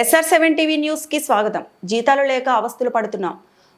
SR seven TV న్యూస్కి స్వాగతం. జీతాలు లేక అవస్థలు పడుతున్నాం.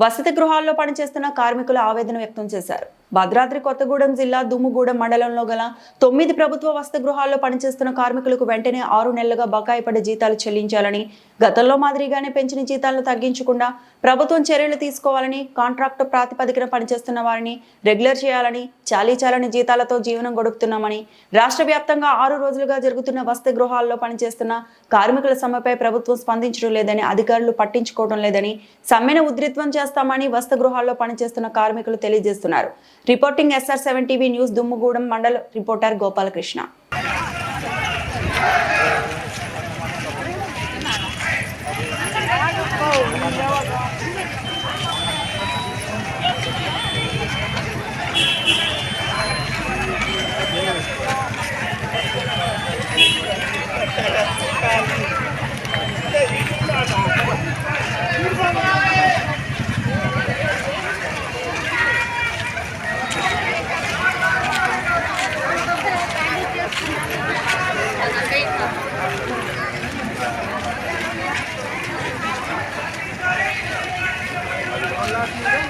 వసతి గృహాల్లో పనిచేస్తున్న కార్మికులు ఆవేదన వ్యక్తం చేశారు. భద్రాద్రి కొత్తగూడెం జిల్లా దుమ్ముగూడెం మండలంలో గల తొమ్మిది ప్రభుత్వ వసతి గృహాల్లో పనిచేస్తున్న కార్మికులకు వెంటనే ఆరు నెలలుగా బకాయి పడ్డ జీతాలు చెల్లించాలని గతంలో మాదిరిగానే పెంచిన జీతాలను తగ్గించకుండా ప్రభుత్వం చర్యలు తీసుకోవాలని కాంట్రాక్ట్ ప్రాతిపదికన పనిచేస్తున్న వారిని రెగ్యులర్ చేయాలని చాలీ చాలని జీతాలతో జీవనం గడుపుతున్నామని రాష్ట్ర వ్యాప్తంగా ఆరు రోజులుగా జరుగుతున్న వసతి గృహాల్లో పనిచేస్తున్న కార్మికుల సమ్మెపై ప్రభుత్వం స్పందించడం లేదని అధికారులు పట్టించుకోవడం లేదని సమ్మెను ఉధృత్వం చేస్తామని వసతి గృహాల్లో పనిచేస్తున్న కార్మికులు తెలియజేస్తున్నారు. Reporting SR seven TV news Dummugudem mandal reporter Gopalakrishna.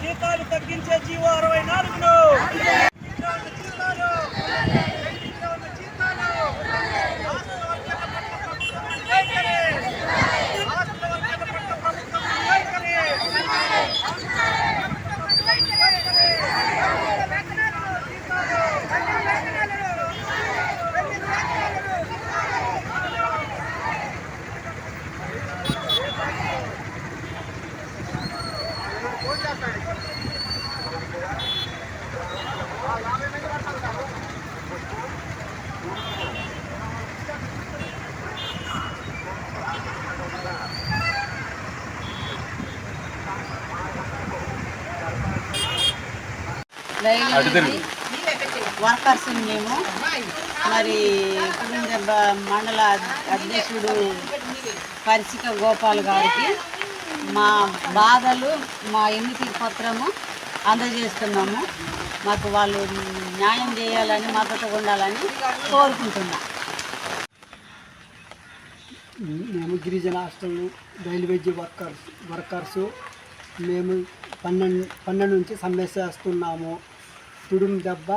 జీతాలు తగ్గించే జీవో అరవై నాలుగును రైలు వర్కర్స్ మేము మరి పులిందెబ్బ మండల అధ్యక్షుడు పరిచిక గోపాల్ గారికి మా బాధలు మా ఎన్నిక పత్రము అందజేస్తున్నాము. మాకు వాళ్ళు న్యాయం చేయాలని మద్దతు ఉండాలని కోరుకుంటున్నాం. మేము గిరిజన హాస్టల్ రైల్వేజీ వర్కర్స్ వర్కర్సు మేము పన్నెండు పన్నెండు నుంచి సమ్మె చేస్తున్నాము తుడుం దెబ్బ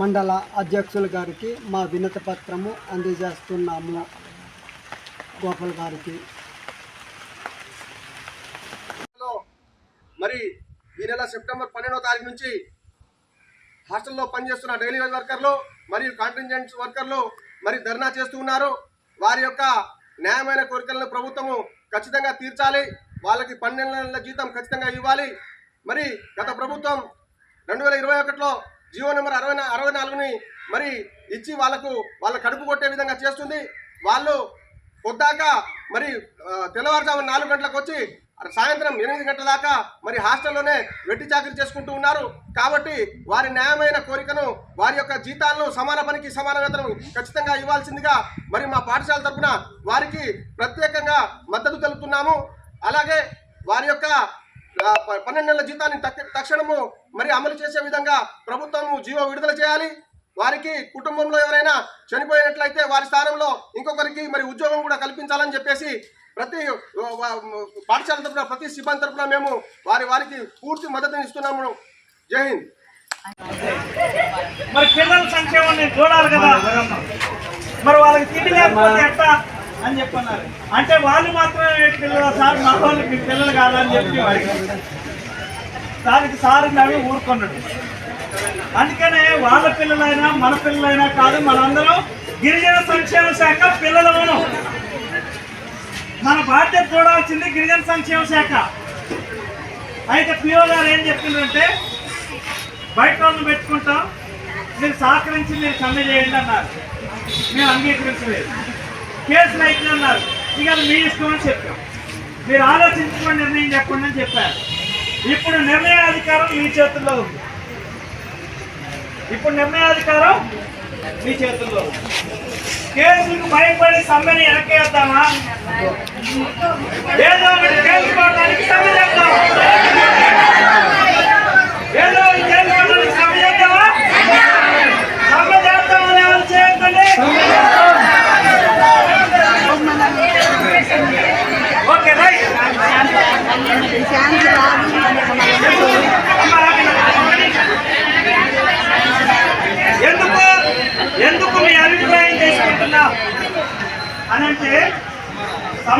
మండల అధ్యక్షుల గారికి మా వినతి పత్రము అందజేస్తున్నాము. గోపాల్ గారికి. మరి ఈ నెల సెప్టెంబర్ పన్నెండవ తారీఖు నుంచి హాస్టల్లో పనిచేస్తున్న డైలీ వేజ్ వర్కర్లు మరియు కాంటింజెంట్స్ వర్కర్లు మరి ధర్నా చేస్తూ ఉన్నారు. వారి యొక్క న్యాయమైన కోరికలను ప్రభుత్వము ఖచ్చితంగా తీర్చాలి. వాళ్ళకి పన్నెండు నెలల జీతం ఖచ్చితంగా ఇవ్వాలి. మరి గత ప్రభుత్వం రెండు వేల ఇరవై ఒకటిలో జియో నెంబర్ అరవై అరవై నాలుగుని మరి ఇచ్చి వాళ్ళకు వాళ్ళ కడుపు కొట్టే విధంగా చేస్తుంది. వాళ్ళు పొద్దాక మరి తెల్లవారుజామున నాలుగు గంటలకు వచ్చి సాయంత్రం ఎనిమిది గంటల దాకా మరి హాస్టల్లోనే వెట్టి చాకరీ చేసుకుంటూ ఉన్నారు. కాబట్టి వారి న్యాయమైన కోరికను వారి యొక్క జీతాలను సమాన పనికి సమాన వేతనం ఖచ్చితంగా ఇవ్వాల్సిందిగా మరి మా పాఠశాల తరఫున వారికి ప్రత్యేకంగా మద్దతు తెలుపుతున్నాము. అలాగే వారి యొక్క ప- పన్నెండు నెలల జీతాన్ని తక్షణము మరి అమలు చేసే విధంగా ప్రభుత్వము జీవో విడుదల చేయాలి. వారికి కుటుంబంలో ఎవరైనా చనిపోయినట్లయితే వారి స్థానంలో ఇంకొకరికి మరి ఉద్యోగం కూడా కల్పించాలని చెప్పేసి ప్రతి పాఠశాల తరపున ప్రతి సిబ్బంది తరపున మేము వారి వారికి పూర్తి మద్దతుని ఇస్తున్నాము. జై హింద్. మరి పిల్లల సంక్షేమం నేను చూడాలి కదా. మరి వాళ్ళకి తిండి లేకపోతే ఎట్లా అని చెప్పన్నారు. అంటే వాళ్ళు మాత్రమే పిల్లలు సార్ మా వాళ్ళకి మీ పిల్లలు కాదని చెప్పి దానికి సార్ అవి ఊరుకున్నాడు. అందుకనే వాళ్ళ పిల్లలైనా మన పిల్లలైనా కాదు మనందరం గిరిజన సంక్షేమ శాఖ పిల్లలమనం. మన బాధ్యత చూడాల్సింది గిరిజన సంక్షేమ శాఖ. అయితే పిఓ గారు ఏం చెప్పిందంటే బయట వాళ్ళని పెట్టుకుంటాం మీరు సహకరించి మీరు సమ్మె చేయండి అన్నారు. మేము అంగీకరించలేదు. కేసులు అయితే అన్నారు. ఇక అది మీ ఇష్టం అని చెప్పాం. మీరు ఆలోచించుకొని నిర్ణయం చెప్పండి అని చెప్పారు. ఇప్పుడు నిర్ణయాధికారం మీ చేతుల్లో ఉంది. ఇప్పుడు నిర్ణయాధికారం మీ చేతుల్లో ఉంది. కేసులకు భయపడి సమ్మెని వెనకేద్దామా ఏదో ఒకటి పడడానికి సమ్మె చేద్దాం.